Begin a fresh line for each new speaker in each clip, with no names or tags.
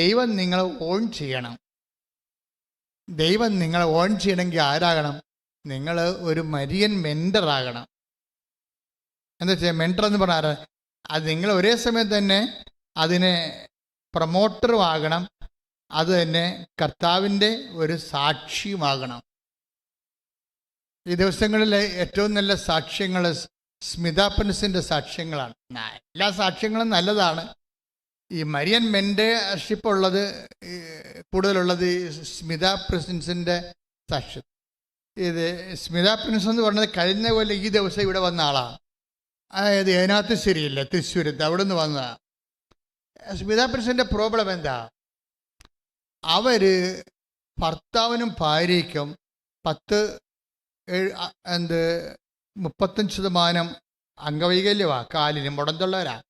ദൈവം നിങ്ങളെ ഓൺ ചെയ്യണം ദൈവം നിങ്ങളെ ഓൺ ചെയ്യണമെങ്കിൽ ആരാകണം നിങ്ങൾ ഒരു മരിയൻ മെൻ്ററാകണം എന്താ വെച്ചാൽ മെൻറ്റർ എന്ന് പറഞ്ഞാൽ അത് നിങ്ങൾ ഒരേ സമയം തന്നെ അതിനെ പ്രൊമോട്ടറും ആകണം അത് തന്നെ കർത്താവിൻ്റെ ഒരു സാക്ഷിയുമാകണം ഈ ദിവസങ്ങളിൽ ഏറ്റവും നല്ല സാക്ഷ്യങ്ങൾ സ്മിത സാക്ഷ്യങ്ങളാണ് എല്ലാ സാക്ഷ്യങ്ങളും നല്ലതാണ് ഈ മരിയൻ മെൻറ്റർഷിപ്പ് ഉള്ളത് കൂടുതലുള്ളത് സ്മിത പ്രിൻസിൻ്റെ സാക്ഷ്യം ഇത് സ്മിത പ്രിൻസ് എന്ന് പറഞ്ഞത് കഴിഞ്ഞ പോലെ ഈ ദിവസം ഇവിടെ വന്ന ആളാണ് അതായത് ഏനാത്ത് ശരിയില്ല തൃശ്ശൂരത്ത് അവിടെ നിന്ന് വന്ന സ്മിത പ്രിൻസിൻ്റെ പ്രോബ്ലം എന്താ അവർ ഭർത്താവിനും ഭാര്യയ്ക്കും പത്ത് എന്ത് മുപ്പത്തഞ്ച് ശതമാനം അംഗവൈകല്യമാണ് കാലിനും മുടന്തുള്ളവരാണ്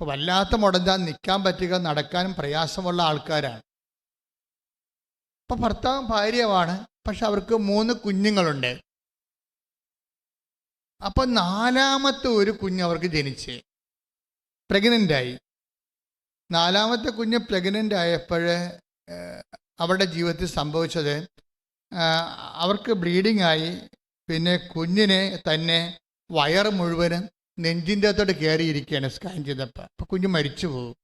അപ്പോൾ വല്ലാത്ത മുടഞ്ഞാൽ നിൽക്കാൻ പറ്റുക നടക്കാനും പ്രയാസമുള്ള ആൾക്കാരാണ് അപ്പം ഭർത്താവും ഭാര്യയുമാണ് പക്ഷെ അവർക്ക് മൂന്ന് കുഞ്ഞുങ്ങളുണ്ട് അപ്പം നാലാമത്തെ ഒരു കുഞ്ഞ് അവർക്ക് ജനിച്ച് പ്രഗ്നൻ്റായി നാലാമത്തെ കുഞ്ഞ് പ്രഗ്നൻ്റ് ആയപ്പോൾ അവരുടെ ജീവിതത്തിൽ സംഭവിച്ചത് അവർക്ക് ബ്ലീഡിംഗ് ആയി പിന്നെ കുഞ്ഞിനെ തന്നെ വയറ് മുഴുവനും നെഞ്ചിൻ്റെ അകത്തോട്ട് കയറിയിരിക്കുകയാണ് സ്കാൻ ചെയ്തപ്പോൾ അപ്പോൾ കുഞ്ഞ് മരിച്ചു പോകും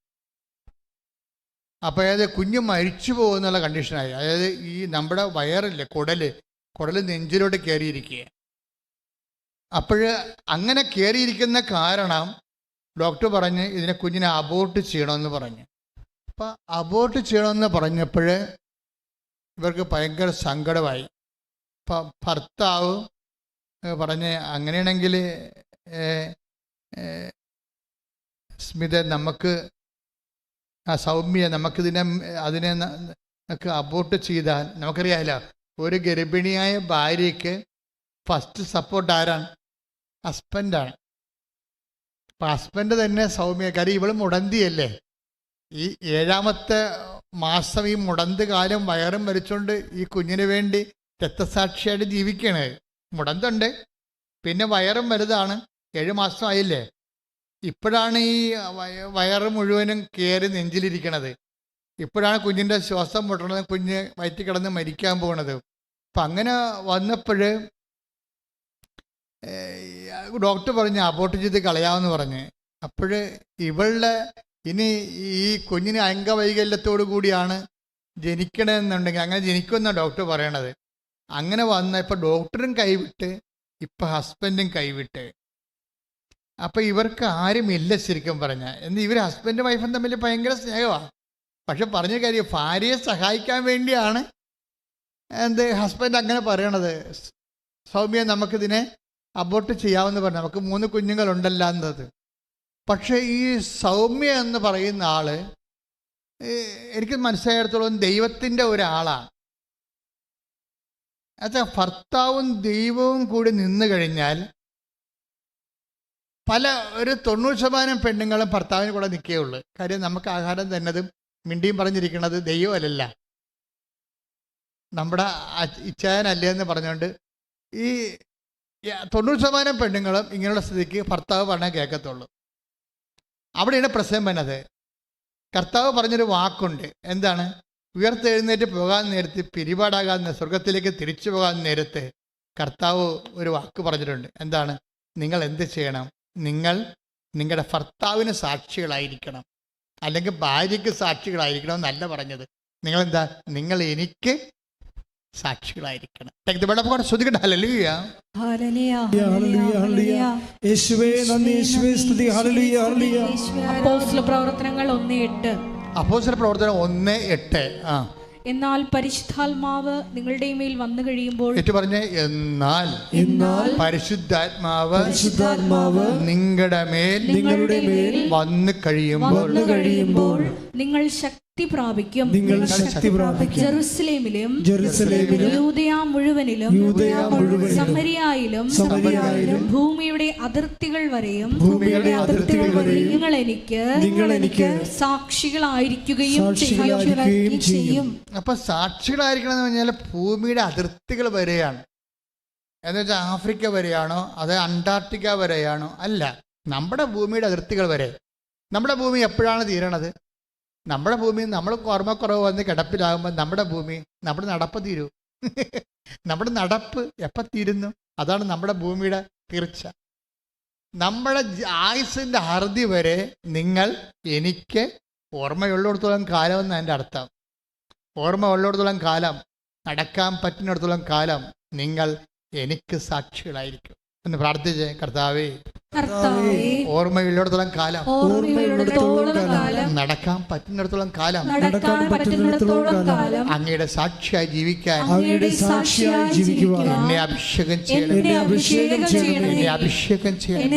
അപ്പോൾ അതായത് കുഞ്ഞ് മരിച്ചു പോകുന്നുള്ള കണ്ടീഷനായി അതായത് ഈ നമ്മുടെ വയറില്ലേ കുടല് കുടല് നെഞ്ചിലോട്ട് കയറിയിരിക്കുക അപ്പോൾ അങ്ങനെ കയറിയിരിക്കുന്ന കാരണം ഡോക്ടർ പറഞ്ഞ് ഇതിനെ കുഞ്ഞിനെ അബോർട്ട് ചെയ്യണമെന്ന് പറഞ്ഞു അപ്പോൾ അബോർട്ട് ചെയ്യണമെന്ന് പറഞ്ഞപ്പോൾ ഇവർക്ക് ഭയങ്കര സങ്കടമായി ഭർത്താവ് പറഞ്ഞ് അങ്ങനെയാണെങ്കിൽ സ്മിത നമുക്ക് ആ സൗമ്യ നമുക്കിതിനെ അതിനെ നമുക്ക് അബോർട്ട് ചെയ്താൽ നമുക്കറിയാമല്ല ഒരു ഗർഭിണിയായ ഭാര്യയ്ക്ക് ഫസ്റ്റ് സപ്പോർട്ട് ആരാണ് ഹസ്ബൻഡാണ് അപ്പം ഹസ്ബൻഡ് തന്നെ സൗമ്യ കാര്യം ഇവൾ മുടന്തിയല്ലേ ഈ ഏഴാമത്തെ മാസം ഈ മുടന്ത് കാലം വയറും വരിച്ചോണ്ട് ഈ കുഞ്ഞിന് വേണ്ടി രക്തസാക്ഷിയായിട്ട് ജീവിക്കണേ മുടന്തുണ്ട് പിന്നെ വയറും വലുതാണ് ഏഴ് മാസം ആയില്ലേ ഇപ്പോഴാണ് ഈ വയറ് മുഴുവനും കയറി നെഞ്ചിലിരിക്കണത് ഇപ്പോഴാണ് കുഞ്ഞിൻ്റെ ശ്വാസം മുട്ടണത് കുഞ്ഞ് വയറ്റി കിടന്ന് മരിക്കാൻ പോകണത് അപ്പം അങ്ങനെ വന്നപ്പോൾ ഡോക്ടർ പറഞ്ഞ് അബോർട്ട് ചെയ്ത് കളയാമെന്ന് പറഞ്ഞ് അപ്പോൾ ഇവളുടെ ഇനി ഈ കുഞ്ഞിന് അംഗവൈകല്യത്തോടു കൂടിയാണ് ജനിക്കണമെന്നുണ്ടെങ്കിൽ അങ്ങനെ ജനിക്കുമെന്നാണ് ഡോക്ടർ പറയണത് അങ്ങനെ വന്ന ഇപ്പം ഡോക്ടറും കൈവിട്ട് ഇപ്പം ഹസ്ബൻഡും കൈവിട്ട് അപ്പോൾ ഇവർക്ക് ഇല്ല ശരിക്കും പറഞ്ഞാൽ എന്ന് ഇവർ ഹസ്ബൻഡും വൈഫും തമ്മിൽ ഭയങ്കര സ്നേഹമാണ് പക്ഷെ പറഞ്ഞ കാര്യം ഭാര്യയെ സഹായിക്കാൻ വേണ്ടിയാണ് എന്ത് ഹസ്ബൻഡ് അങ്ങനെ പറയണത് സൗമ്യ നമുക്കിതിനെ അബോർട്ട് ചെയ്യാമെന്ന് പറഞ്ഞു നമുക്ക് മൂന്ന് കുഞ്ഞുങ്ങളുണ്ടല്ല എന്നത് പക്ഷേ ഈ സൗമ്യ എന്ന് പറയുന്ന ആൾ എനിക്ക് മനസ്സിലായിടത്തോളം ദൈവത്തിൻ്റെ ഒരാളാണ് അത് ഭർത്താവും ദൈവവും കൂടി നിന്നു കഴിഞ്ഞാൽ പല ഒരു തൊണ്ണൂറ് ശതമാനം പെണ്ണുങ്ങളും ഭർത്താവിന് കൂടെ നിൽക്കുകയുള്ളൂ കാര്യം നമുക്ക് ആഹാരം തന്നതും മിണ്ടിയും പറഞ്ഞിരിക്കുന്നത് ദൈവമല്ല നമ്മുടെ ഇച്ഛായനല്ലേ എന്ന് പറഞ്ഞുകൊണ്ട് ഈ തൊണ്ണൂറ് ശതമാനം പെണ്ണുങ്ങളും ഇങ്ങനെയുള്ള സ്ഥിതിക്ക് ഭർത്താവ് പറഞ്ഞാൽ കേൾക്കത്തുള്ളൂ അവിടെയാണ് പ്രശ്നം വന്നത് കർത്താവ് പറഞ്ഞൊരു വാക്കുണ്ട് എന്താണ് ഉയർത്തെഴുന്നേറ്റ് പോകാൻ നേരത്ത് പിരിപാടാകാതെ സ്വർഗത്തിലേക്ക് തിരിച്ചു പോകാൻ നേരത്ത് കർത്താവ് ഒരു വാക്ക് പറഞ്ഞിട്ടുണ്ട് എന്താണ് നിങ്ങൾ എന്ത് ചെയ്യണം നിങ്ങൾ നിങ്ങളുടെ ഭർത്താവിന് സാക്ഷികളായിരിക്കണം അല്ലെങ്കിൽ ഭാര്യയ്ക്ക് സാക്ഷികളായിരിക്കണം എന്നല്ല പറഞ്ഞത് നിങ്ങൾ എന്താ നിങ്ങൾ എനിക്ക് സാക്ഷികളായിരിക്കണം
പ്രവർത്തനങ്ങൾ ഒന്ന് എട്ട്
അപ്പോസല പ്രവർത്തനം ഒന്ന് എട്ട് ആ
എന്നാൽ പരിശുദ്ധാത്മാവ് നിങ്ങളുടെ മേൽ വന്നു കഴിയുമ്പോൾ
ഏറ്റു പറഞ്ഞേ എന്നാൽ എന്നാൽ പരിശുദ്ധാത്മാവ് പരിശുദ്ധാത്മാവ് നിങ്ങളുടെ മേൽ നിങ്ങളുടെ മേൽ വന്നു കഴിയുമ്പോൾ കഴിയുമ്പോൾ
നിങ്ങൾ ശക്തി ശക്തി പ്രാപിക്കും
നിങ്ങൾ ശക്തി പ്രാപിക്കും
ജെറുസലേമിലും
ജെറുസലേമിലും
യൂതയ മുഴുവനിലും
യൂതയ മുഴുവൻ
സമരിയായിലും
സമരിയായിലും
ഭൂമിയുടെ അതിർത്തികൾ വരെയും
ഭൂമിയുടെ അതിർത്തികൾ വരെയും
നിങ്ങൾ എനിക്ക്
നിങ്ങൾ എനിക്ക്
സാക്ഷികളായിരിക്കുകയും
സാക്ഷികളായിരിക്കുകയും ചെയ്യും അപ്പൊ സാക്ഷികളായിരിക്കണം എന്ന് പറഞ്ഞാൽ ഭൂമിയുടെ അതിർത്തികൾ വരെയാണ് എന്ന് വെച്ചാൽ ആഫ്രിക്ക വരെയാണോ അത് അന്റാർട്ടിക്ക വരെയാണോ അല്ല നമ്മുടെ ഭൂമിയുടെ അതിർത്തികൾ വരെ നമ്മുടെ ഭൂമി എപ്പോഴാണ് തീരണത് നമ്മുടെ ഭൂമി നമ്മൾ ഓർമ്മക്കുറവ് വന്ന് കിടപ്പിലാകുമ്പോൾ നമ്മുടെ ഭൂമി നമ്മുടെ നടപ്പ് തീരൂ നമ്മുടെ നടപ്പ് എപ്പോൾ തീരുന്നു അതാണ് നമ്മുടെ ഭൂമിയുടെ തീർച്ച നമ്മുടെ ആയുസിൻ്റെ അറുതി വരെ നിങ്ങൾ എനിക്ക് ഓർമ്മയുള്ളിടത്തോളം കാലം എന്ന് എൻ്റെ അർത്ഥം ഓർമ്മ ഉള്ളിടത്തോളം കാലം നടക്കാൻ പറ്റുന്നിടത്തോളം കാലം നിങ്ങൾ എനിക്ക് സാക്ഷികളായിരിക്കും എന്ന് പ്രാർത്ഥിച്ച് കർത്താവേ ഓർമ്മയുള്ളിടത്തോളം കാലം നടക്കാൻ പറ്റുന്നിടത്തോളം കാലം അങ്ങയുടെ സാക്ഷിയായി ജീവിക്കാൻ എന്നെ അഭിഷേകം
ചെയ്യണം
എന്നെ അഭിഷേകം ചെയ്യണം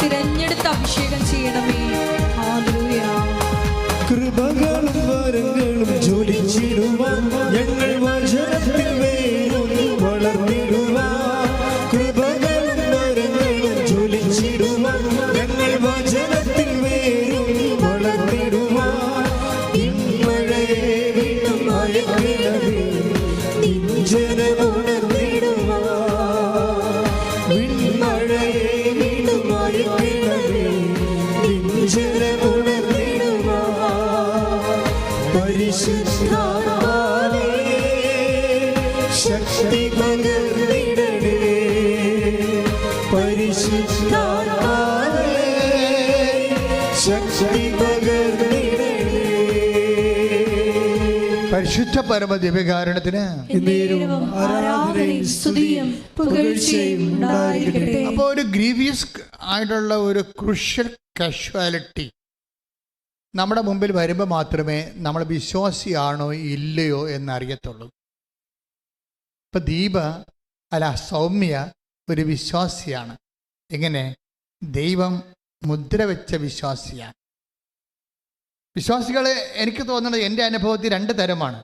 തിരഞ്ഞെടുത്ത് അഭിഷേകം ചെയ്യണമേ
കൃപകളും വരങ്ങളും ജോലിച്ചിടുവാൻ ഞങ്ങൾ വചനത്തിൽ വേരൊന്ന് വളർന്നിടുവാൻ കൃപകളും വരങ്ങളും ജോലിച്ചിടുവാൻ ഞങ്ങൾ വചനത്തിൽ വേരൊന്ന് വളർന്നിടുവാൻ ഇമ്മഴയെ വീണ്ടും അയക്കണമേ
പരിശുദ്ധ പരമ അപ്പൊ ഒരു ഗ്രീവിയസ് ആയിട്ടുള്ള ഒരു ക്രുഷ്യൽ കാഷ്വാലിറ്റി നമ്മുടെ മുമ്പിൽ വരുമ്പോൾ മാത്രമേ നമ്മൾ വിശ്വാസിയാണോ ഇല്ലയോ എന്ന് അറിയത്തുള്ളൂ ഇപ്പൊ ദീപ അല്ല സൗമ്യ ഒരു വിശ്വാസിയാണ് എങ്ങനെ ദൈവം മുദ്ര വെച്ച വിശ്വാസിയാണ് വിശ്വാസികളെ എനിക്ക് തോന്നുന്നത് എൻ്റെ അനുഭവത്തിൽ രണ്ട് തരമാണ്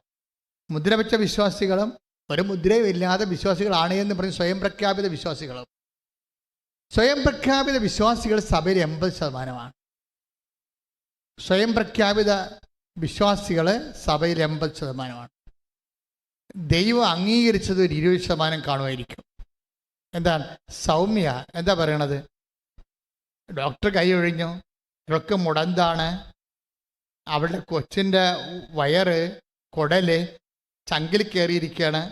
മുദ്ര വെച്ച വിശ്വാസികളും ഒരു മുദ്രയും ഇല്ലാതെ വിശ്വാസികളാണ് എന്ന് പറഞ്ഞ് സ്വയം പ്രഖ്യാപിത വിശ്വാസികളും സ്വയം പ്രഖ്യാപിത വിശ്വാസികൾ സഭയിൽ എൺപത് ശതമാനമാണ് സ്വയം പ്രഖ്യാപിത വിശ്വാസികൾ സഭയിൽ എൺപത് ശതമാനമാണ് ദൈവം അംഗീകരിച്ചത് ഒരു ഇരുപത് ശതമാനം കാണുമായിരിക്കും എന്താണ് സൗമ്യ എന്താ പറയണത് ഡോക്ടർ കൈ ഒഴിഞ്ഞു ഇവർക്ക് മുടന്താണ് അവളുടെ കൊച്ചിൻ്റെ വയറ് കുടല് ചങ്കിൽ കയറിയിരിക്കുകയാണ്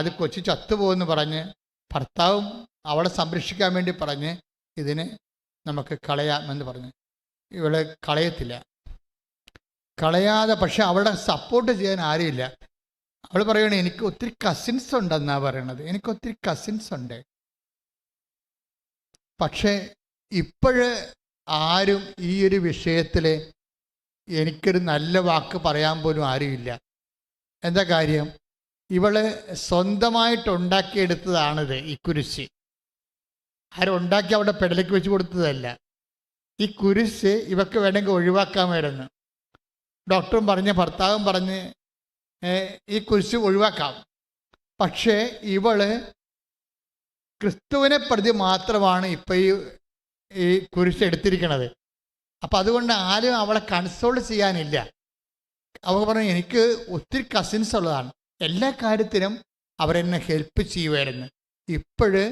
അത് കൊച്ചു ചത്തുപോകുമെന്ന് പറഞ്ഞ് ഭർത്താവും അവളെ സംരക്ഷിക്കാൻ വേണ്ടി പറഞ്ഞ് ഇതിനെ നമുക്ക് കളയാമെന്ന് പറഞ്ഞ് ഇവളെ കളയത്തില്ല കളയാതെ പക്ഷെ അവളെ സപ്പോർട്ട് ചെയ്യാൻ ആരുമില്ല അവൾ പറയണേ എനിക്ക് ഒത്തിരി കസിൻസ് ഉണ്ടെന്നാ പറയണത് എനിക്ക് ഒത്തിരി കസിൻസ് ഉണ്ട് പക്ഷേ ഇപ്പോഴ് ആരും ഈ ഒരു വിഷയത്തിൽ എനിക്കൊരു നല്ല വാക്ക് പറയാൻ പോലും ആരുമില്ല എന്താ കാര്യം ഇവള് സ്വന്തമായിട്ടുണ്ടാക്കിയെടുത്തതാണിത് ഈ കുരിശ് ആരുണ്ടാക്കി അവിടെ പെടലേക്ക് വെച്ച് കൊടുത്തതല്ല ഈ കുരിശ് ഇവക്ക് വേണമെങ്കിൽ ഒഴിവാക്കാൻ വരുന്നു ഡോക്ടറും പറഞ്ഞ് ഭർത്താവും പറഞ്ഞ് ഈ കുരിശ് ഒഴിവാക്കാം പക്ഷേ ഇവള് ക്രിസ്തുവിനെ പ്രതി മാത്രമാണ് ഇപ്പം ഈ ഈ കുരിശ് എടുത്തിരിക്കണത് അപ്പം അതുകൊണ്ട് ആരും അവളെ കൺസോൾ ചെയ്യാനില്ല അവ പറഞ്ഞു എനിക്ക് ഒത്തിരി കസിൻസ് ഉള്ളതാണ് എല്ലാ കാര്യത്തിനും അവരെന്നെ ഹെൽപ്പ് ചെയ്യുമായിരുന്നു ഇപ്പോഴ്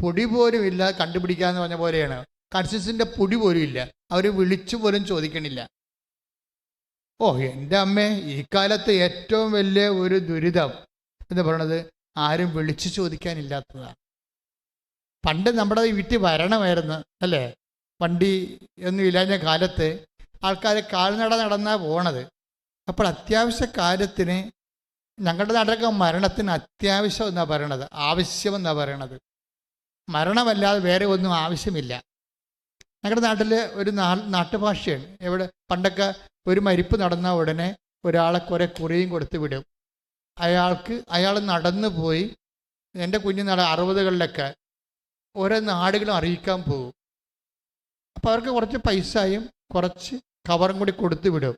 പൊടി പോലും ഇല്ല കണ്ടുപിടിക്കാന്ന് പറഞ്ഞ പോലെയാണ് കൺസിൻസിൻ്റെ പൊടി പോലും ഇല്ല അവർ വിളിച്ചു പോലും ചോദിക്കണില്ല ഓ എൻ്റെ അമ്മേ ഈ കാലത്ത് ഏറ്റവും വലിയ ഒരു ദുരിതം എന്ന് പറയണത് ആരും വിളിച്ചു ചോദിക്കാനില്ലാത്തതാണ് പണ്ട് നമ്മുടെ വീട്ടിൽ വരണമായിരുന്നു അല്ലേ വണ്ടി ഒന്നും ഇല്ലാഞ്ഞ കാലത്ത് ആൾക്കാർ കാൽനട നടന്നാ പോണത് അപ്പോൾ അത്യാവശ്യ കാര്യത്തിന് ഞങ്ങളുടെ നാട്ടിലൊക്കെ മരണത്തിന് അത്യാവശ്യം എന്നാണ് പറയണത് ആവശ്യമെന്നാ പറയണത് മരണമല്ലാതെ വേറെ ഒന്നും ആവശ്യമില്ല ഞങ്ങളുടെ നാട്ടിൽ ഒരു നാ നാട്ടുഭാഷയാണ് എവിടെ പണ്ടൊക്കെ ഒരു മരിപ്പ് നടന്ന ഉടനെ ഒരാളെ കുറേ കുറിയും കൊടുത്ത് വിടും അയാൾക്ക് അയാൾ നടന്നു പോയി എൻ്റെ കുഞ്ഞുനാൾ അറുപതുകളിലൊക്കെ ഓരോ നാടുകളും അറിയിക്കാൻ പോകും അപ്പോൾ അവർക്ക് കുറച്ച് പൈസയും കുറച്ച് കവറും കൂടി കൊടുത്തു വിടും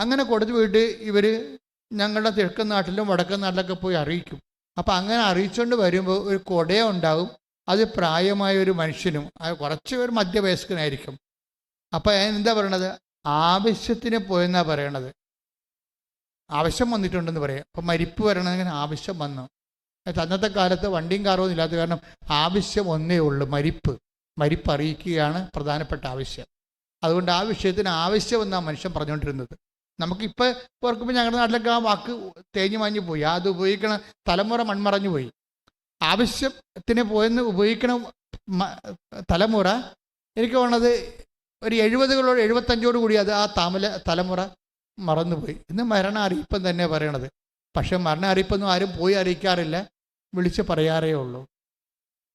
അങ്ങനെ കൊടുത്തു പോയിട്ട് ഇവർ ഞങ്ങളുടെ തിഴക്കൻ നാട്ടിലും വടക്കൻ നാട്ടിലൊക്കെ പോയി അറിയിക്കും അപ്പോൾ അങ്ങനെ അറിയിച്ചുകൊണ്ട് വരുമ്പോൾ ഒരു കൊടയ ഉണ്ടാകും അത് പ്രായമായ ഒരു മനുഷ്യനും കുറച്ച് ഒരു മധ്യവയസ്കനായിരിക്കും ഞാൻ എന്താ പറയണത് ആവശ്യത്തിന് പോയെന്നാണ് പറയണത് ആവശ്യം വന്നിട്ടുണ്ടെന്ന് പറയാം അപ്പം മരിപ്പ് വരണമെങ്കിൽ ആവശ്യം വന്നു അന്നത്തെ കാലത്ത് വണ്ടിയും കാറൊന്നും ഇല്ലാത്ത കാരണം ആവശ്യം ഒന്നേ ഉള്ളൂ മരിപ്പ് മരിപ്പ് അറിയിക്കുകയാണ് പ്രധാനപ്പെട്ട ആവശ്യം അതുകൊണ്ട് ആ വിഷയത്തിന് ആവശ്യമെന്നാണ് മനുഷ്യൻ പറഞ്ഞുകൊണ്ടിരുന്നത് നമുക്കിപ്പോൾ ഓർക്കുമ്പോൾ ഞങ്ങളുടെ നാട്ടിലൊക്കെ ആ വാക്ക് തേഞ്ഞു മാഞ്ഞു പോയി അത് ഉപയോഗിക്കണ തലമുറ മൺമറഞ്ഞു പോയി ആവശ്യത്തിന് പോയെന്ന് ഉപയോഗിക്കണ തലമുറ എനിക്ക് തോന്നുന്നത് ഒരു എഴുപതുകളോട് എഴുപത്തഞ്ചോട് കൂടി അത് ആ തമല തലമുറ മറന്നുപോയി ഇന്ന് മരണ അറിയിപ്പം തന്നെ പറയണത് പക്ഷെ മരണ അറിയിപ്പൊന്നും ആരും പോയി അറിയിക്കാറില്ല വിളിച്ച് പറയാറേ ഉള്ളൂ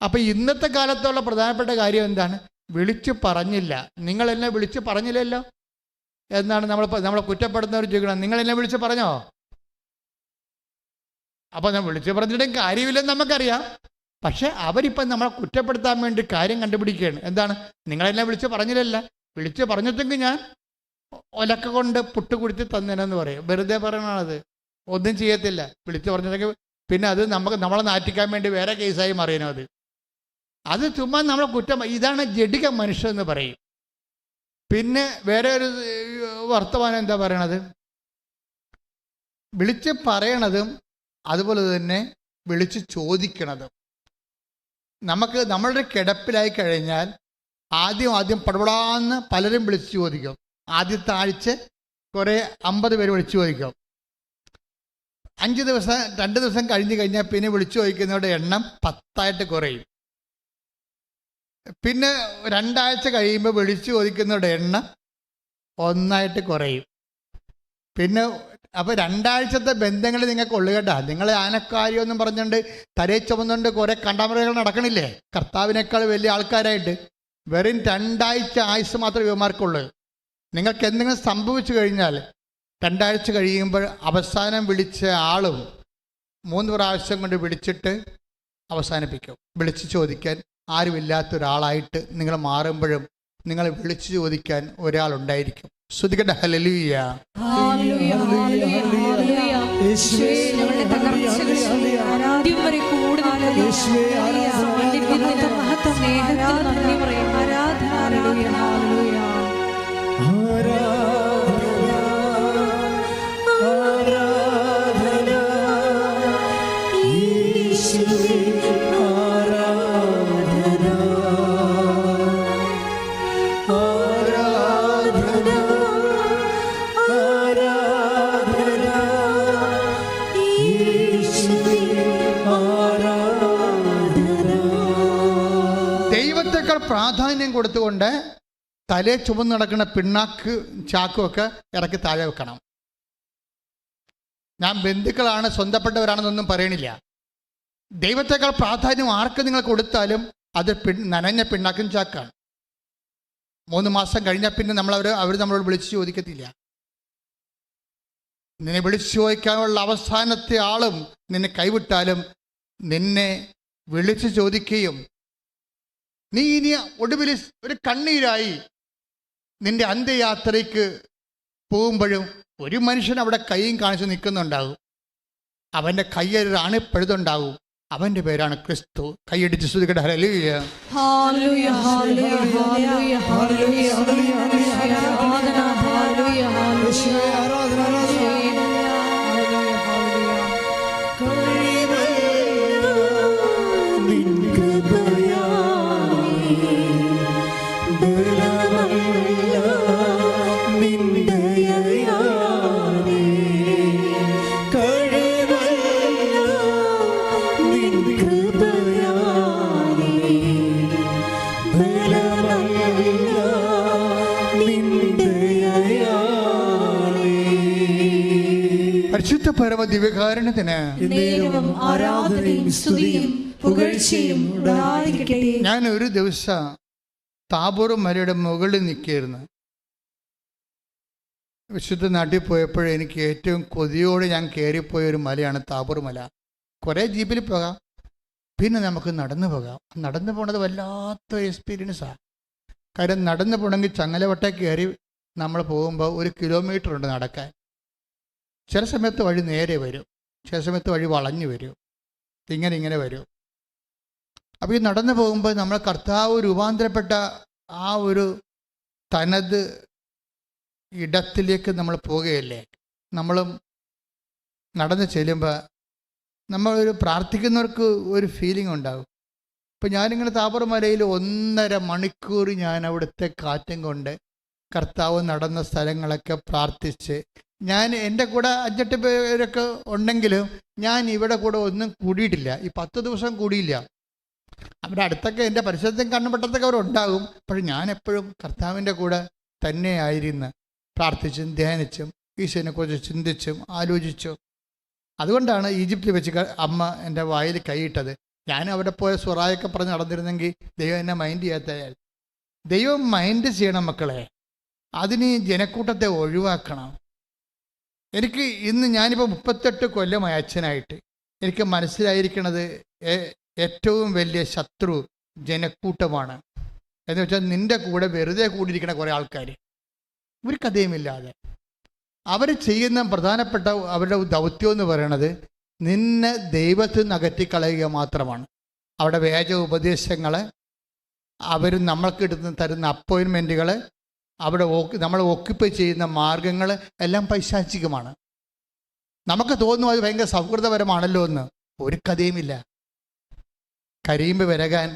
അപ്പം ഇന്നത്തെ കാലത്തുള്ള പ്രധാനപ്പെട്ട കാര്യം എന്താണ് വിളിച്ചു പറഞ്ഞില്ല നിങ്ങളെന്നെ വിളിച്ച് പറഞ്ഞില്ലല്ലോ എന്നാണ് നമ്മൾ നമ്മളെ കുറ്റപ്പെടുന്നവർ ചോദിക്കണം എന്നെ വിളിച്ച് പറഞ്ഞോ അപ്പോൾ ഞാൻ വിളിച്ച് പറഞ്ഞിട്ടും കാര്യമില്ലെന്ന് നമുക്കറിയാം പക്ഷേ അവരിപ്പം നമ്മളെ കുറ്റപ്പെടുത്താൻ വേണ്ടി കാര്യം കണ്ടുപിടിക്കുകയാണ് എന്താണ് നിങ്ങളെന്നെ വിളിച്ച് പറഞ്ഞില്ലല്ല വിളിച്ച് പറഞ്ഞിട്ടെങ്കിൽ ഞാൻ ഒലക്ക കൊണ്ട് പുട്ട് കുടിച്ച് തന്നേനെന്ന് പറയും വെറുതെ പറയണത് ഒന്നും ചെയ്യത്തില്ല വിളിച്ച് പറഞ്ഞിട്ടെങ്കിൽ പിന്നെ അത് നമുക്ക് നമ്മളെ നാറ്റിക്കാൻ വേണ്ടി വേറെ കേസായി മറിയണം അത് അത് ചുമ്മാ നമ്മളെ കുറ്റം ഇതാണ് ജഡിക മനുഷ്യൻ എന്ന് പറയും പിന്നെ വേറെ ഒരു വർത്തമാനം എന്താ പറയണത് വിളിച്ച് പറയണതും അതുപോലെ തന്നെ വിളിച്ച് ചോദിക്കണതും നമുക്ക് നമ്മളുടെ കിടപ്പിലായി കഴിഞ്ഞാൽ ആദ്യം ആദ്യം പടപടാന്ന് പലരും വിളിച്ച് ചോദിക്കും ആദ്യത്തെ ആഴ്ച കുറേ അമ്പത് പേര് വിളിച്ചു ചോദിക്കും അഞ്ച് ദിവസം രണ്ട് ദിവസം കഴിഞ്ഞ് കഴിഞ്ഞാൽ പിന്നെ വിളിച്ചു ചോദിക്കുന്നവരുടെ എണ്ണം പത്തായിട്ട് കുറയും പിന്നെ രണ്ടാഴ്ച കഴിയുമ്പോൾ വിളിച്ചു ചോദിക്കുന്നവരുടെ എണ്ണം ഒന്നായിട്ട് കുറയും പിന്നെ അപ്പോൾ രണ്ടാഴ്ചത്തെ ബന്ധങ്ങൾ നിങ്ങൾക്ക് ഉള്ളു കേട്ടാ നിങ്ങൾ ആനക്കാരിയൊന്നും പറഞ്ഞുകൊണ്ട് തലേ ചുമന്നുകൊണ്ട് കുറേ കണ്ടാമറകൾ നടക്കണില്ലേ കർത്താവിനേക്കാൾ വലിയ ആൾക്കാരായിട്ട് വെറും രണ്ടാഴ്ച ആയുസ് മാത്രമേ ഇവന്മാർക്കുള്ളൂ നിങ്ങൾക്ക് എന്തെങ്കിലും സംഭവിച്ചു കഴിഞ്ഞാൽ രണ്ടാഴ്ച കഴിയുമ്പോൾ അവസാനം വിളിച്ച ആളും മൂന്ന് പ്രാവശ്യം കൊണ്ട് വിളിച്ചിട്ട് അവസാനിപ്പിക്കും വിളിച്ച് ചോദിക്കാൻ ആരുമില്ലാത്ത ഒരാളായിട്ട് നിങ്ങൾ മാറുമ്പോഴും നിങ്ങളെ വിളിച്ചു ചോദിക്കാൻ ഒരാളുണ്ടായിരിക്കും ശ്രദ്ധിക്കട്ടെ ഹലലുയ
ആരാധന ആരാധന ആരാധന
തലയെ ചുമന്ന് നടക്കുന്ന പിണ്ണാക്ക് ചാക്കുമൊക്കെ ഇറക്കി താഴെ വെക്കണം ഞാൻ ബന്ധുക്കളാണ് സ്വന്തപ്പെട്ടവരാണെന്നൊന്നും പറയണില്ല ദൈവത്തെക്കാൾ പ്രാധാന്യം ആർക്ക് നിങ്ങൾ കൊടുത്താലും അത് പി നനഞ്ഞ പിണ്ണാക്കും ചാക്കാണ് മൂന്ന് മാസം കഴിഞ്ഞാൽ പിന്നെ നമ്മൾ അവർ അവർ നമ്മളോട് വിളിച്ചു ചോദിക്കത്തില്ല നിന്നെ വിളിച്ചു ചോദിക്കാനുള്ള അവസാനത്തെ ആളും നിന്നെ കൈവിട്ടാലും നിന്നെ വിളിച്ചു ചോദിക്കുകയും നീ ഇനി ഒടുവിൽ ഒരു കണ്ണീരായി നിന്റെ അന്ത്യയാത്രയ്ക്ക് പോകുമ്പോഴും ഒരു മനുഷ്യൻ അവിടെ കൈയും കാണിച്ച് നിൽക്കുന്നുണ്ടാകും അവൻ്റെ കയ്യൊരാണ് പഴുതുണ്ടാകും അവന്റെ പേരാണ് ക്രിസ്തു കൈയടിച്ച് ശ്രുതികട ദിവ്യകാരണത്തിന്
ആരാധനയും സ്തുതിയും
ഞാൻ ഒരു ദിവസം താബോർ മരയുടെ മുകളിൽ നിൽക്കുകയായിരുന്നു വിശുദ്ധ നാട്ടിൽ പോയപ്പോൾ എനിക്ക് ഏറ്റവും കൊതിയോടെ ഞാൻ കയറിപ്പോയ ഒരു മലയാണ് താബൂർ മല കുറേ ജീപ്പിൽ പോകാം പിന്നെ നമുക്ക് നടന്നു പോകാം നടന്നു പോണത് വല്ലാത്ത എക്സ്പീരിയൻസാണ് കാര്യം നടന്നു പോകണമെങ്കിൽ ചങ്ങലവട്ട കയറി നമ്മൾ പോകുമ്പോൾ ഒരു കിലോമീറ്റർ ഉണ്ട് നടക്കാൻ ചില സമയത്ത് വഴി നേരെ വരും ചില സമയത്ത് വഴി വളഞ്ഞു വരും ഇങ്ങനെ ഇങ്ങനെ വരും അപ്പോൾ ഈ നടന്നു പോകുമ്പോൾ നമ്മളെ കർത്താവ് രൂപാന്തരപ്പെട്ട ആ ഒരു തനത് ഇടത്തിലേക്ക് നമ്മൾ പോവുകയല്ലേ നമ്മളും നടന്നു ചെല്ലുമ്പോൾ നമ്മളൊരു പ്രാർത്ഥിക്കുന്നവർക്ക് ഒരു ഫീലിംഗ് ഉണ്ടാകും ഇപ്പം ഞാനിങ്ങനെ താപർമലയിൽ ഒന്നര മണിക്കൂർ ഞാൻ അവിടുത്തെ കാറ്റും കൊണ്ട് കർത്താവ് നടന്ന സ്ഥലങ്ങളൊക്കെ പ്രാർത്ഥിച്ച് ഞാൻ എൻ്റെ കൂടെ അഞ്ചെട്ട് പേരൊക്കെ ഉണ്ടെങ്കിലും ഞാൻ ഇവിടെ കൂടെ ഒന്നും കൂടിയിട്ടില്ല ഈ പത്ത് ദിവസം കൂടിയില്ല അവിടെ അടുത്തൊക്കെ എൻ്റെ പരിസരത്തും കണ്ണുപെട്ടത്തൊക്കെ അവരുണ്ടാകും പക്ഷെ ഞാൻ എപ്പോഴും കർത്താവിൻ്റെ കൂടെ തന്നെയായിരുന്ന് പ്രാർത്ഥിച്ചും ധ്യാനിച്ചും ഈശോനെക്കുറിച്ച് ചിന്തിച്ചും ആലോചിച്ചും അതുകൊണ്ടാണ് ഈജിപ്തിൽ വെച്ച് അമ്മ എൻ്റെ വായിൽ കൈയിട്ടത് ഞാൻ അവിടെ പോയ സുറായൊക്കെ പറഞ്ഞ് നടന്നിരുന്നെങ്കിൽ ദൈവം എന്നെ മൈൻഡ് ചെയ്യാത്തയാൽ ദൈവം മൈൻഡ് ചെയ്യണം മക്കളെ അതിന് ജനക്കൂട്ടത്തെ ഒഴിവാക്കണം എനിക്ക് ഇന്ന് ഞാനിപ്പോൾ മുപ്പത്തെട്ട് കൊല്ലമായി അച്ഛനായിട്ട് എനിക്ക് മനസ്സിലായിരിക്കുന്നത് ഏറ്റവും വലിയ ശത്രു ജനക്കൂട്ടമാണ് എന്ന് വെച്ചാൽ നിൻ്റെ കൂടെ വെറുതെ കൂടിയിരിക്കുന്ന കുറേ ആൾക്കാർ ഒരു കഥയുമില്ലാതെ അവർ ചെയ്യുന്ന പ്രധാനപ്പെട്ട അവരുടെ ദൗത്യം എന്ന് പറയണത് നിന്നെ ദൈവത്തിൽ നിന്ന് അകറ്റിക്കളയുക മാത്രമാണ് അവിടെ വേജ ഉപദേശങ്ങൾ അവർ നമ്മൾക്ക് തരുന്ന അപ്പോയിൻമെൻറ്റുകൾ അവിടെ നമ്മൾ ഓക്യുപ്പൈ ചെയ്യുന്ന മാർഗങ്ങൾ എല്ലാം പൈശാചികമാണ് നമുക്ക് തോന്നും അത് ഭയങ്കര സൗഹൃദപരമാണല്ലോ എന്ന് ഒരു കഥയുമില്ല കരിയുമ്പ് വിരകാൻ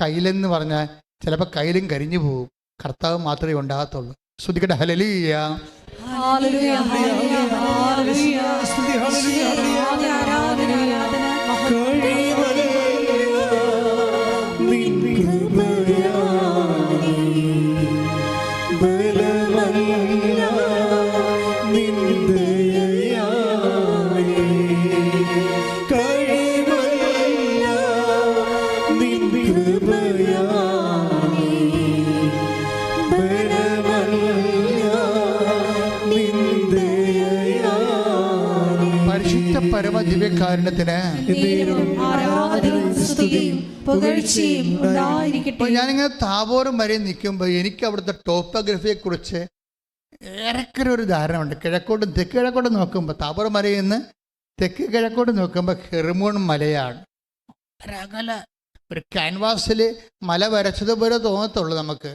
കയ്യിലെന്ന് പറഞ്ഞാൽ ചിലപ്പോൾ കയ്യിലും കരിഞ്ഞു പോകും കർത്താവ് മാത്രമേ ഉണ്ടാകത്തുള്ളൂ ശ്രദ്ധിക്കട്ടെ hallelujah
hallelujah hallelujah hallelujah hallelujah
ഉദാഹരണത്തിന് ഇപ്പോൾ ഞാനിങ്ങനെ താപോരം വരെ നിൽക്കുമ്പോൾ എനിക്ക് അവിടുത്തെ ടോപ്പോഗ്രഫിയെ കുറിച്ച് ഏറെക്കുറെ ഒരു ധാരണ ഉണ്ട് കിഴക്കോട്ട് തെക്ക് കിഴക്കോട്ട് നോക്കുമ്പോൾ താപോരം വരെ നിന്ന് തെക്ക് കിഴക്കോട്ട് നോക്കുമ്പോൾ ഹെർമോൺ മലയാണ് അകല ഒരു ക്യാൻവാസിൽ മല വരച്ചതുപോലെ തോന്നത്തുള്ളൂ നമുക്ക്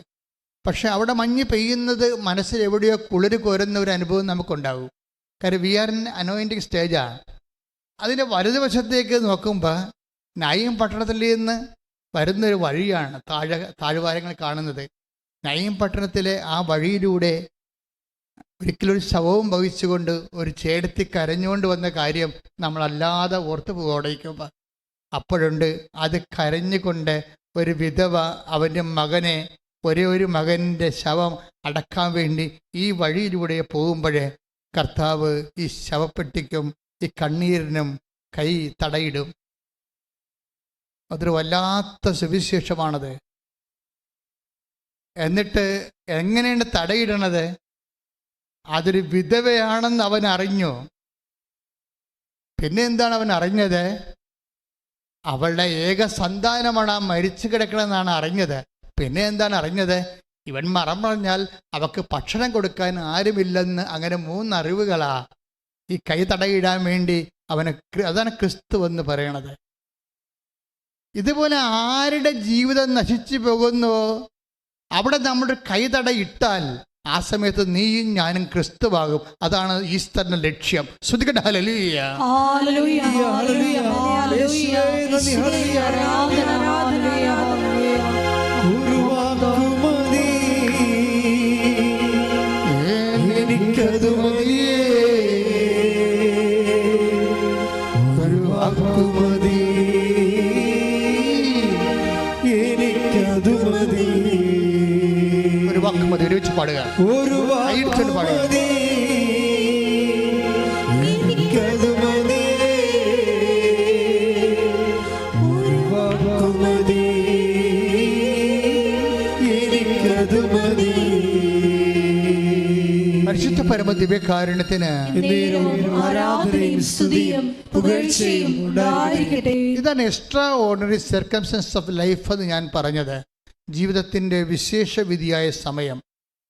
പക്ഷെ അവിടെ മഞ്ഞ് പെയ്യുന്നത് മനസ്സിൽ എവിടെയോ കുളിര് കോരുന്ന ഒരു അനുഭവം നമുക്കുണ്ടാവും കാര്യം വി ആർ ഇൻ അനോയിൻറ്റിങ് സ്റ്റേജാണ് അതിൻ്റെ വലതുവശത്തേക്ക് നോക്കുമ്പോൾ നയം പട്ടണത്തിൽ നിന്ന് വരുന്നൊരു വഴിയാണ് താഴെ താഴ്വാരങ്ങൾ കാണുന്നത് നയം പട്ടണത്തിലെ ആ വഴിയിലൂടെ ഒരിക്കലൊരു ശവവും ഭവിച്ചുകൊണ്ട് ഒരു ചേടത്തി കരഞ്ഞുകൊണ്ട് വന്ന കാര്യം നമ്മളല്ലാതെ ഓർത്തു പോകടയ്ക്കുമ്പോൾ അപ്പോഴുണ്ട് അത് കരഞ്ഞുകൊണ്ട് ഒരു വിധവ അവൻ്റെ മകനെ ഒരേ ഒരു മകൻ്റെ ശവം അടക്കാൻ വേണ്ടി ഈ വഴിയിലൂടെ പോകുമ്പോഴേ കർത്താവ് ഈ ശവപ്പെട്ടിക്കും ഈ കണ്ണീരിനും കൈ തടയിടും അതൊരു വല്ലാത്ത സുവിശേഷമാണത് എന്നിട്ട് എങ്ങനെയാണ് തടയിടണത് അതൊരു വിധവയാണെന്ന് അവൻ അറിഞ്ഞു പിന്നെ എന്താണ് അവൻ അറിഞ്ഞത് അവളുടെ ഏക സന്താനമാണ് ആ മരിച്ചു കിടക്കണമെന്നാണ് അറിഞ്ഞത് പിന്നെ എന്താണ് അറിഞ്ഞത് ഇവൻ മറം പറഞ്ഞാൽ അവക്ക് ഭക്ഷണം കൊടുക്കാൻ ആരുമില്ലെന്ന് അങ്ങനെ മൂന്നറിവുകളാണ് ഈ കൈ തടയിടാൻ വേണ്ടി അവനെ അതാണ് ക്രിസ്തു എന്ന് പറയണത് ഇതുപോലെ ആരുടെ ജീവിതം നശിച്ചു പോകുന്നുവോ അവിടെ നമ്മുടെ കൈ തടയിട്ടാൽ ആ സമയത്ത് നീയും ഞാനും ക്രിസ്തുവാകും അതാണ് ഈസ്റ്ററിന്റെ ലക്ഷ്യം ശ്രുതികട ഹലലൂയ
ഹലലൂയ ഹലലൂയ ഹലലൂയ ഹലലൂയ ഹലലൂയ
പരിശുദ്ധ പരമ കാരണത്തിന് ഇതാണ് extraordinary circumstance of life എന്ന് ഞാൻ പറഞ്ഞത് ജീവിതത്തിൻ്റെ വിശേഷ വിധിയായ സമയം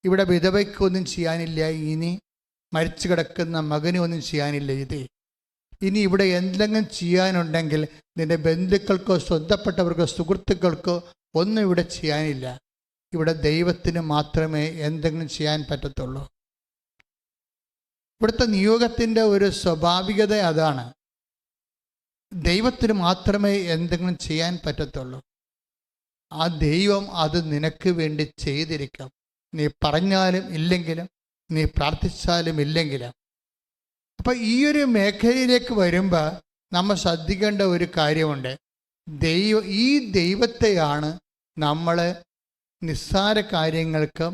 ഇവിടെ വിധവയ്ക്കൊന്നും ചെയ്യാനില്ല ഇനി മരിച്ചു കിടക്കുന്ന മകനൊന്നും ഒന്നും ചെയ്യാനില്ല ഇത് ഇനി ഇവിടെ എന്തെങ്കിലും ചെയ്യാനുണ്ടെങ്കിൽ നിന്റെ ബന്ധുക്കൾക്കോ സ്വന്തപ്പെട്ടവർക്കോ സുഹൃത്തുക്കൾക്കോ ഒന്നും ഇവിടെ ചെയ്യാനില്ല ഇവിടെ ദൈവത്തിന് മാത്രമേ എന്തെങ്കിലും ചെയ്യാൻ പറ്റത്തുള്ളൂ ഇവിടുത്തെ നിയോഗത്തിൻ്റെ ഒരു സ്വാഭാവികത അതാണ് ദൈവത്തിന് മാത്രമേ എന്തെങ്കിലും ചെയ്യാൻ പറ്റത്തുള്ളൂ ആ ദൈവം അത് നിനക്ക് വേണ്ടി ചെയ്തിരിക്കാം നീ പറഞ്ഞാലും ഇല്ലെങ്കിലും നീ പ്രാർത്ഥിച്ചാലും ഇല്ലെങ്കിലും അപ്പം ഈ ഒരു മേഖലയിലേക്ക് വരുമ്പോൾ നമ്മൾ ശ്രദ്ധിക്കേണ്ട ഒരു കാര്യമുണ്ട് ദൈവ ഈ ദൈവത്തെയാണ് നമ്മൾ നിസ്സാര കാര്യങ്ങൾക്കും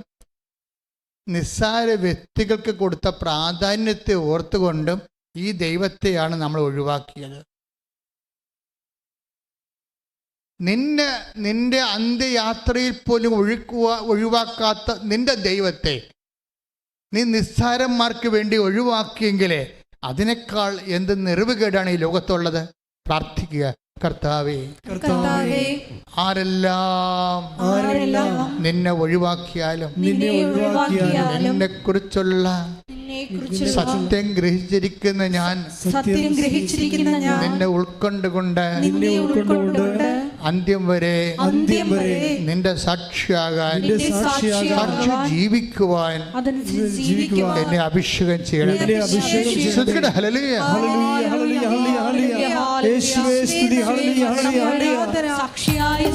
നിസ്സാര വ്യക്തികൾക്ക് കൊടുത്ത പ്രാധാന്യത്തെ ഓർത്തുകൊണ്ടും ഈ ദൈവത്തെയാണ് നമ്മൾ ഒഴിവാക്കിയത് നിന്നെ നിന്റെ അന്ത്യയാത്രയിൽ പോലും ഒഴുക്കുക ഒഴിവാക്കാത്ത നിന്റെ ദൈവത്തെ നീ നിസ്സാരന്മാർക്ക് വേണ്ടി ഒഴിവാക്കിയെങ്കിലേ അതിനേക്കാൾ എന്ത് നിറവുകേടാണ് ഈ ലോകത്തുള്ളത് പ്രാർത്ഥിക്കുക കർത്താവേ
കർത്താവേ
ആരെല്ലാം ആരെല്ലാം നിന്നെ ഒഴിവാക്കിയാലും
നിന്നെ ഒഴിവാക്കിയാലും
നിന്നെ കുറിച്ചുള്ള സത്യം ഗ്രഹിച്ചിരിക്കുന്ന ഞാൻ
സത്യം ഗ്രഹിച്ചിരിക്കുന്ന ഞാൻ
നിന്നെ ഉൾക്കൊണ്ടുകൊണ്ട്
നിന്നെ ഉൾക്കൊണ്ടുകൊണ്ട്
അന്ത്യം വരെ
അന്ത്യം വരെ
നിന്റെ സാക്ഷിയാകാൻ
സാക്ഷി
ജീവിക്കുവാൻ എന്നെ അഭിഷേകം ചെയ്യണം
സാക്ഷിയായി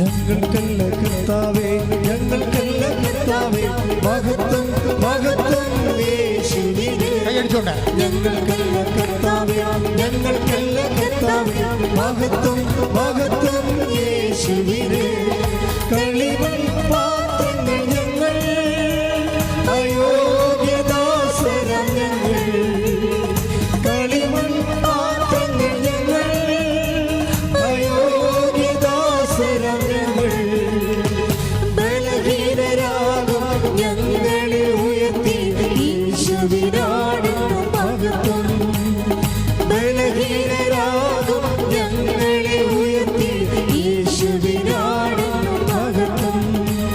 ഞങ്ങൾക്ക് கர்த்தாவே எங்கள் நல்ல கர்த்தாவே மகத்தம் மகத்தம் கையடிச்சோட எங்கள்